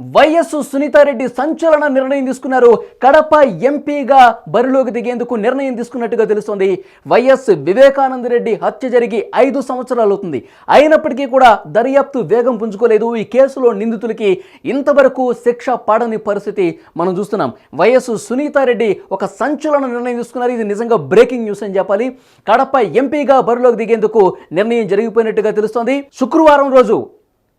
YS Sunitha Reddy సంచలన నిర్ణయం తీసుకున్నారు. కడప ఎంపీగా బరిలోకి దిగేందుకు నిర్ణయం తీసుకున్నట్టుగా తెలుస్తోంది. వైఎస్ వివేకానంద రెడ్డి హత్య జరిగి ఐదు సంవత్సరాలు అవుతుంది. అయినప్పటికీ కూడా దర్యాప్తు వేగం పుంజుకోలేదు. ఈ కేసులో నిందితులకి ఇంతవరకు శిక్ష పడని పరిస్థితి మనం చూస్తున్నాం. వైఎస్ సునీతారెడ్డి ఒక సంచలన నిర్ణయం తీసుకున్నారు. ఇది నిజంగా బ్రేకింగ్ న్యూస్ అని చెప్పాలి. కడప ఎంపీగా బరిలోకి దిగేందుకు నిర్ణయం జరిగిపోయినట్టుగా తెలుస్తోంది. శుక్రవారం రోజు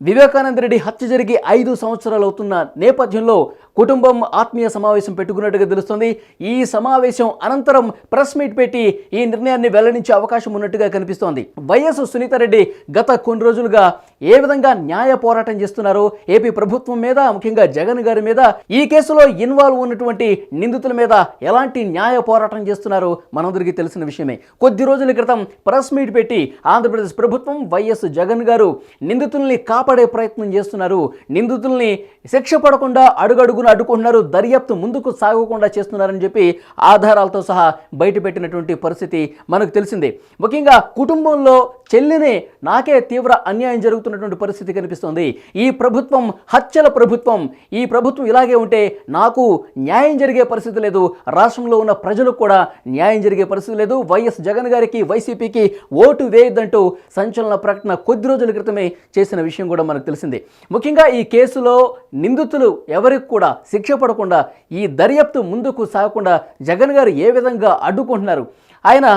వివేకానంద రెడ్డి హత్య జరిగి ఐదు సంవత్సరాలు అవుతున్న నేపథ్యంలో కుటుంబం ఆత్మీయ సమావేశం పెట్టుకున్నట్టుగా తెలుస్తుంది. ఈ సమావేశం అనంతరం ప్రెస్ మీట్ పెట్టి ఈ నిర్ణయాన్ని వెల్లడించే అవకాశం ఉన్నట్టుగా కనిపిస్తోంది. వైఎస్ సునీతారెడ్డి గత కొన్ని రోజులుగా ఏ విధంగా న్యాయ పోరాటం చేస్తున్నారో ఏపీ ప్రభుత్వం మీద ముఖ్యంగా జగన్ గారి మీద ఈ కేసులో ఇన్వాల్వ్ ఉన్నటువంటి నిందితుల మీద ఎలాంటి న్యాయ పోరాటం చేస్తున్నారో మనందరికీ తెలిసిన విషయమే. కొద్ది రోజుల క్రితం ప్రెస్ మీట్ పెట్టి ఆంధ్రప్రదేశ్ ప్రభుత్వం వైఎస్ జగన్ గారు నిందితుల్ని కాపాడే ప్రయత్నం చేస్తున్నారు. నిందితుల్ని శిక్ష పడకుండా అడుగడుగున అడ్డుకుంటున్నారు దర్యాప్తు ముందుకు సాగకుండా చేస్తున్నారని చెప్పి ఆధారాలతో సహా బయటపెట్టినటువంటి పరిస్థితి మనకు తెలిసిందే. ముఖ్యంగా కుటుంబంలో చెల్లిని నాకే తీవ్ర అన్యాయం జరుగుతున్నటువంటి పరిస్థితి కనిపిస్తుంది. ఈ ప్రభుత్వం హత్యల ప్రభుత్వం ఈ ప్రభుత్వం ఇలాగే ఉంటే నాకు న్యాయం జరిగే పరిస్థితి లేదు. రాష్ట్రంలో ఉన్న ప్రజలకు కూడా న్యాయం జరిగే పరిస్థితి లేదు. వైఎస్ జగన్ గారికి వైసీపీకి ఓటు వేయొద్దంటూ సంచలన ప్రకటన కొద్ది రోజుల క్రితమే చేసిన విషయం కూడా మనకు తెలిసింది. ముఖ్యంగా ఈ కేసులో నిందితులు ఎవరికి కూడా శిక్ష పడకుండా ఈ దర్యాప్తు ముందుకు సాగకుండా జగన్ గారు ఏ విధంగా అడ్డుకుంటున్నారు? ఆయన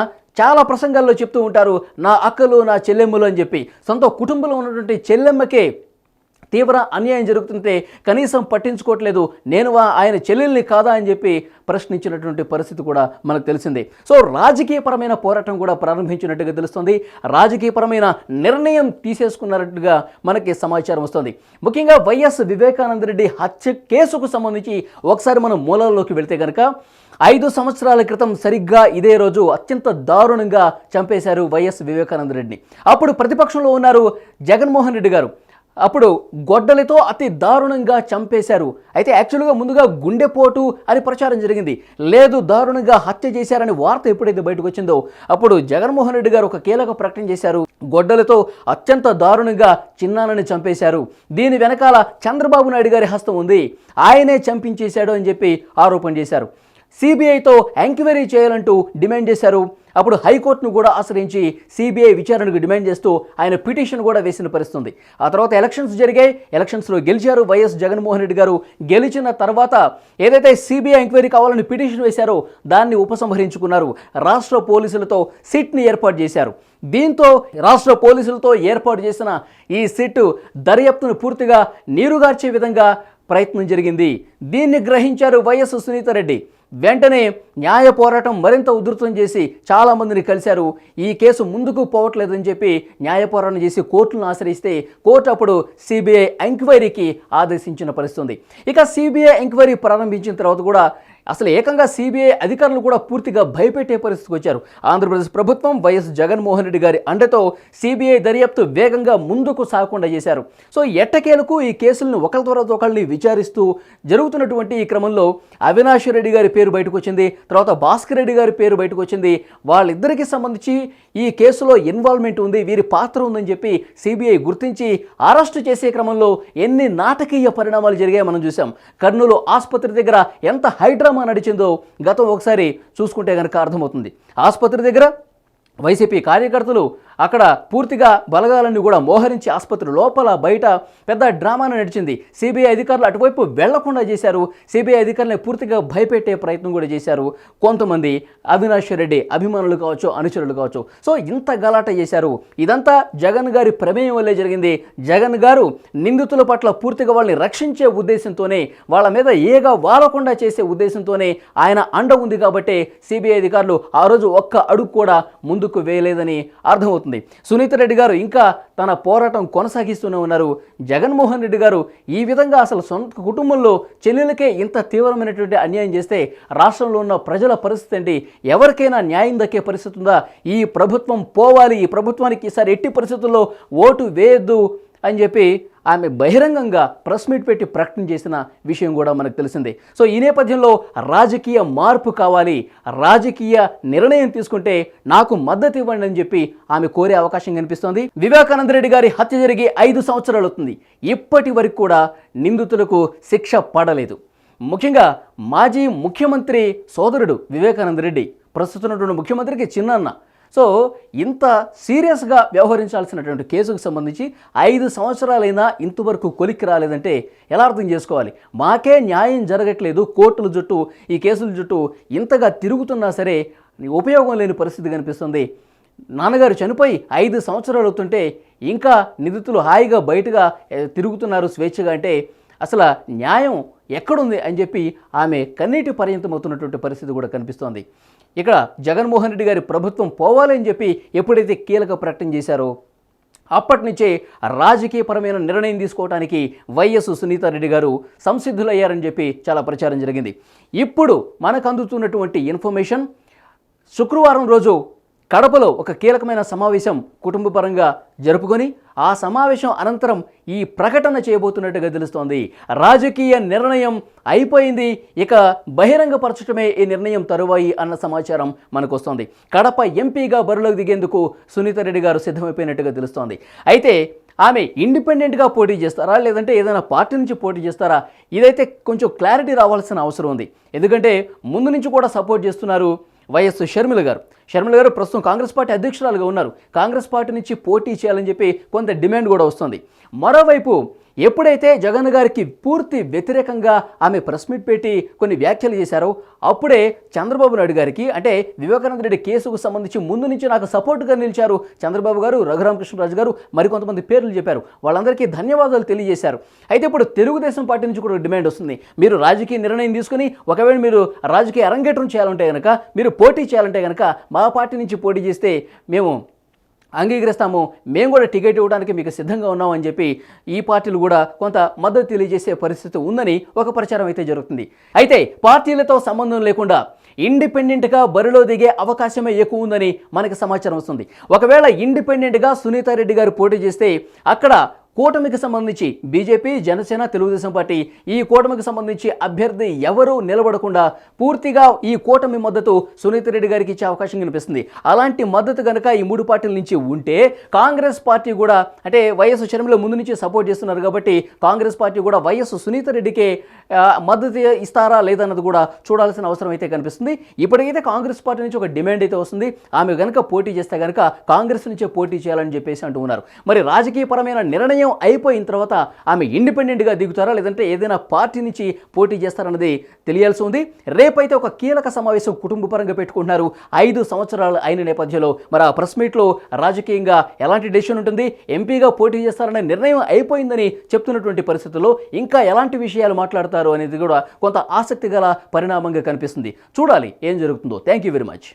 చాలా ప్రసంగాల్లో చెప్తూ ఉంటారు నా అక్కలు నా చెల్లెమ్మలు అని చెప్పి. సొంత కుటుంబంలో ఉన్నటువంటి చెల్లెమ్మకే తీవ్ర అన్యాయం జరుగుతుంటే కనీసం పట్టించుకోవట్లేదు. నేను వా- ఆయన చెల్లెల్ని కాదా అని చెప్పి ప్రశ్నించినటువంటి పరిస్థితి కూడా మనకు తెలిసింది. సో రాజకీయపరమైన పోరాటం కూడా ప్రారంభించినట్టుగా తెలుస్తుంది. రాజకీయపరమైన నిర్ణయం తీసేసుకున్నట్టుగా మనకి సమాచారం వస్తుంది. ముఖ్యంగా వైఎస్ వివేకానంద రెడ్డి హత్య కేసుకు సంబంధించి ఒకసారి మనం మూలాల్లోకి వెళ్తే కనుక ఐదు సంవత్సరాల క్రితం సరిగ్గా ఇదే రోజు అత్యంత దారుణంగా చంపేశారు వైఎస్ వివేకానందరెడ్డిని అప్పుడు ప్రతిపక్షంలో ఉన్నారు జగన్మోహన్ రెడ్డి గారు. అప్పుడు గొడ్డలితో అతి దారుణంగా చంపేశారు. అయితే యాక్చువల్గా ముందుగా గుండెపోటు అని ప్రచారం జరిగింది. లేదు దారుణంగా హత్య చేశారని వార్త ఎప్పుడైతే బయటకు వచ్చిందో అప్పుడు జగన్మోహన్ రెడ్డి గారు ఒక కీలక ప్రకటన చేశారు. గొడ్డలతో అత్యంత దారుణంగా చిన్నానని చంపేశారు. దీని వెనకాల చంద్రబాబు నాయుడు గారి హస్తం ఉంది. ఆయనే చంపించేశాడు అని చెప్పి ఆరోపణ చేశారు. సిబిఐతో ఎంక్వైరీ చేయాలంటూ డిమాండ్ చేశారు. అప్పుడు హైకోర్టును కూడా ఆశ్రయించి సిబిఐ విచారణకు డిమాండ్ చేస్తూ ఆయన పిటిషన్ కూడా వేసిన పరిస్థితుంది. ఆ తర్వాత ఎలక్షన్స్ జరిగాయి. ఎలక్షన్స్లో గెలిచారు వైఎస్ జగన్మోహన్ రెడ్డి గారు. గెలిచిన తర్వాత ఏదైతే సిబిఐ ఎంక్వైరీ కావాలని పిటిషన్ వేశారో దాన్ని ఉపసంహరించుకున్నారు. రాష్ట్ర పోలీసులతో సిట్ని ఏర్పాటు చేశారు. దీంతో రాష్ట్ర పోలీసులతో ఏర్పాటు చేసిన ఈ సిట్ దర్యాప్తును పూర్తిగా నీరుగార్చే విధంగా ప్రయత్నం జరిగింది. దీన్ని గ్రహించారు వైఎస్ సునీతారెడ్డి వెంటనే న్యాయ పోరాటం మరింత ఉధృతం చేసి చాలామందిని కలిశారు. ఈ కేసు ముందుకు పోవట్లేదని చెప్పి న్యాయ పోరాటం చేసి కోర్టును ఆశ్రయిస్తే కోర్టు అప్పుడు సిబిఐ ఎంక్వైరీకి ఆదేశించిన పరిస్థితి ఉంది ఇక సిబిఐ ఎంక్వైరీ ప్రారంభించిన తర్వాత కూడా అసలు ఏకంగా సిబిఐ అధికారులు కూడా పూర్తిగా భయపెట్టే పరిస్థితికి వచ్చారు. ఆంధ్రప్రదేశ్ ప్రభుత్వం వైఎస్ జగన్మోహన్ రెడ్డి గారి అండతో సిబిఐ దర్యాప్తు వేగంగా ముందుకు సాగకుండా చేశారు. సో ఎట్టకేలకు ఈ కేసులను ఒకరి తర్వాత ఒకళ్ళని విచారిస్తూ జరుగుతున్నటువంటి ఈ క్రమంలో అవినాష్ రెడ్డి గారి పేరు బయటకు వచ్చింది. తర్వాత భాస్కర్ రెడ్డి గారి పేరు బయటకు వచ్చింది. వాళ్ళిద్దరికి సంబంధించి ఈ కేసులో ఇన్వాల్వ్మెంట్ ఉంది. వీరి పాత్ర ఉందని చెప్పి సిబిఐ గుర్తించి అరెస్టు చేసే క్రమంలో ఎన్ని నాటకీయ పరిణామాలు జరిగాయో మనం చూసాం కర్నూలు ఆసుపత్రి దగ్గర ఎంత హైడ్రామా నడిచిందో గతం ఒకసారి చూసుకుంటే కనుక అర్థమవుతుంది. ఆసుపత్రి దగ్గర వైసీపీ కార్యకర్తలు అక్కడ పూర్తిగా బలగాలన్నీ కూడా మోహరించి ఆసుపత్రి లోపల బయట పెద్ద డ్రామాను నడిచింది. సిబిఐ అధికారులు అటువైపు వెళ్ళకుండా చేశారు. సిబిఐ అధికారులను పూర్తిగా భయపెట్టే ప్రయత్నం కూడా చేశారు. కొంతమంది అవినాష్ రెడ్డి అభిమానులు కావచ్చు అనుచరులు కావచ్చు. సో ఇంత గలాట చేశారు. ఇదంతా జగన్ గారి ప్రమేయం వల్లే జరిగింది. జగన్ గారు నిందితుల పట్ల పూర్తిగా వాళ్ళని రక్షించే ఉద్దేశంతోనే వాళ్ళ మీద ఏగా వాలకుండా చేసే ఉద్దేశంతోనే ఆయన అండ ఉంది కాబట్టి సిబిఐ అధికారులు ఆ రోజు ఒక్క అడుగు కూడా ముందుకు వేయలేదని అర్థమవుతుంది. సునీత రెడ్డి గారు ఇంకా తన పోరాటం కొనసాగిస్తూనే ఉన్నారు. జగన్మోహన్ రెడ్డి గారు ఈ విధంగా అసలు సొంత కుటుంబంలో చెల్లెలకే ఇంత తీవ్రమైనటువంటి అన్యాయం చేస్తే రాష్ట్రంలో ఉన్న ప్రజల పరిస్థితి ఏంటి? ఎవరికైనా న్యాయం దక్కే పరిస్థితి ఉందా? ఈ ప్రభుత్వం పోవాలి ఈ ప్రభుత్వానికి ఈసారి ఎట్టి పరిస్థితుల్లో ఓటు వేయొద్దు అని చెప్పి ఆమె బహిరంగంగా ప్రెస్ మీట్ పెట్టి ప్రకటన చేసిన విషయం కూడా మనకు తెలిసిందే. సో ఈ నేపథ్యంలో రాజకీయ మార్పు కావాలి రాజకీయ నిర్ణయం తీసుకుంటే నాకు మద్దతు ఇవ్వండి అని చెప్పి ఆమె కోరే అవకాశం కనిపిస్తోంది. వివేకానంద రెడ్డి గారి హత్య జరిగి ఐదు సంవత్సరాలు అవుతుంది. ఇప్పటి వరకు కూడా నిందితులకు శిక్ష పడలేదు. ముఖ్యంగా మాజీ ముఖ్యమంత్రి సోదరుడు వివేకానంద రెడ్డి ప్రస్తుతం ఉన్నటువంటి ముఖ్యమంత్రికి చిన్నన్న సో ఇంత సీరియస్గా వ్యవహరించాల్సినటువంటి కేసుకు సంబంధించి ఐదు సంవత్సరాలైనా ఇంతవరకు కొలిక్కి రాలేదంటే ఎలా అర్థం చేసుకోవాలి? మాకే న్యాయం జరగట్లేదు కోర్టుల జుట్టు ఈ కేసుల జుట్టు ఇంతగా తిరుగుతున్నా సరే ఉపయోగం లేని పరిస్థితి కనిపిస్తుంది. నాన్నగారు చనిపోయి ఐదు సంవత్సరాలు అవుతుంటే ఇంకా నిందితులు హాయిగా బయటగా తిరుగుతున్నారు స్వేచ్ఛగా అంటే అసలు న్యాయం ఎక్కడుంది అని చెప్పి ఆమె కన్నీటి పర్యంతమవుతున్నటువంటి పరిస్థితి కూడా కనిపిస్తోంది. ఇక్కడ జగన్మోహన్ రెడ్డి గారి ప్రభుత్వం పోవాలని చెప్పి ఎప్పుడైతే కీలక ప్రకటన చేశారో అప్పటి నుంచే రాజకీయపరమైన నిర్ణయం తీసుకోవడానికి వైఎస్ సునీతారెడ్డి గారు సంసిద్ధులయ్యారని చెప్పి చాలా ప్రచారం జరిగింది. ఇప్పుడు మనకు అందుతున్నటువంటి ఇన్ఫర్మేషన్ శుక్రవారం రోజు కడపలో ఒక కీలకమైన సమావేశం కుటుంబ పరంగా జరుపుకొని ఆ సమావేశం అనంతరం ఈ ప్రకటన చేయబోతున్నట్టుగా తెలుస్తోంది. రాజకీయ నిర్ణయం అయిపోయింది. ఇక బహిరంగపరచడమే ఈ నిర్ణయం తరువాయి అన్న సమాచారం మనకు వస్తోంది కడప ఎంపీగా బరిలోకి దిగేందుకు సునీతారెడ్డి గారు సిద్ధమైపోయినట్టుగా తెలుస్తోంది. అయితే ఆమె ఇండిపెండెంట్గా పోటీ చేస్తారా? లేదంటే ఏదైనా పార్టీ నుంచి పోటీ చేస్తారా? ఇదైతే కొంచెం క్లారిటీ రావాల్సిన అవసరం ఉంది. ఎందుకంటే ముందు నుంచి కూడా సపోర్ట్ చేస్తున్నారు వైఎస్ షర్మిల గారు. షర్మిల గారు ప్రస్తుతం కాంగ్రెస్ పార్టీ అధ్యక్షురాలుగా ఉన్నారు. కాంగ్రెస్ పార్టీ నుంచి పోటీ చేయాలని చెప్పి కొంత డిమాండ్ కూడా వస్తుంది. మరోవైపు ఎప్పుడైతే జగన్ గారికి పూర్తి వ్యతిరేకంగా ఆమె ప్రెస్ మీట్ పెట్టి కొన్ని వ్యాఖ్యలు చేశారో అప్పుడే చంద్రబాబు నాయుడు గారికి అంటే వివేకానంద రెడ్డి కేసుకు సంబంధించి ముందు నుంచి నాకు సపోర్ట్గా నిలిచారు చంద్రబాబు గారు రఘురామకృష్ణరాజు గారు మరికొంతమంది పేర్లు చెప్పారు. వాళ్ళందరికీ ధన్యవాదాలు తెలియజేశారు. అయితే ఇప్పుడు తెలుగుదేశం పార్టీ నుంచి కూడా డిమాండ్ వస్తుంది. మీరు రాజకీయ నిర్ణయం తీసుకుని ఒకవేళ మీరు రాజకీయ అరంగేట్రం చేయాలంటే కనుక మీరు పోటీ చేయాలంటే కనుక మా పార్టీ నుంచి పోటీ చేస్తే మేము అంగీకరిస్తాము. మేము కూడా టికెట్ ఇవ్వడానికి మీకు సిద్ధంగా ఉన్నామని చెప్పి ఈ పార్టీలు కూడా కొంత మద్దతు తెలియజేసే పరిస్థితి ఉందని ఒక ప్రచారం అయితే జరుగుతుంది. అయితే పార్టీలతో సంబంధం లేకుండా ఇండిపెండెంట్గా బరిలో దిగే అవకాశమే ఎక్కువ ఉందని మనకి సమాచారం వస్తుంది. ఒకవేళ ఇండిపెండెంట్గా సునీతారెడ్డి గారు పోటీ చేస్తే అక్కడ కూటమికి సంబంధించి బీజేపీ జనసేన తెలుగుదేశం పార్టీ ఈ కూటమికి సంబంధించి అభ్యర్థి ఎవరూ నిలబడకుండా పూర్తిగా ఈ కూటమి మద్దతు సునీత రెడ్డి గారికి ఇచ్చే అవకాశం కనిపిస్తుంది. అలాంటి మద్దతు కనుక ఈ మూడు పార్టీల నుంచి ఉంటే కాంగ్రెస్ పార్టీ కూడా అంటే వైఎస్ షర్మిల ముందు నుంచి సపోర్ట్ చేస్తున్నారు కాబట్టి కాంగ్రెస్ పార్టీ కూడా వైఎస్ సునీత రెడ్డికే మద్దతు ఇస్తారా లేదన్నది కూడా చూడాల్సిన అవసరం అయితే కనిపిస్తుంది. ఇప్పటికైతే కాంగ్రెస్ పార్టీ నుంచి ఒక డిమాండ్ అయితే వస్తుంది. ఆమె కనుక పోటీ చేస్తే కనుక కాంగ్రెస్ నుంచే పోటీ చేయాలని చెప్పేసి అంటూ ఉన్నారు. మరి రాజకీయపరమైన నిర్ణయం అయిపోయిన తర్వాత ఆమె ఇండిపెండెంట్గా దిగుతారా? లేదంటే ఏదైనా పార్టీ నుంచి పోటీ చేస్తారన్నది తెలియాల్సి ఉంది రేపైతే ఒక కీలక సమావేశం కుటుంబ పరంగా పెట్టుకుంటున్నారు. ఐదు సంవత్సరాలు అయిన నేపథ్యంలో మరి ఆ ప్రెస్ మీట్లో రాజకీయంగా ఎలాంటి డెసిషన్ ఉంటుంది? ఎంపీగా పోటీ చేస్తారనే నిర్ణయం అయిపోయిందని చెప్తున్నటువంటి పరిస్థితుల్లో ఇంకా ఎలాంటి విషయాలు మాట్లాడతారు అనేది కూడా కొంత ఆసక్తి గల పరిణామంగా కనిపిస్తుంది. చూడాలి ఏం జరుగుతుందో. Thank you very much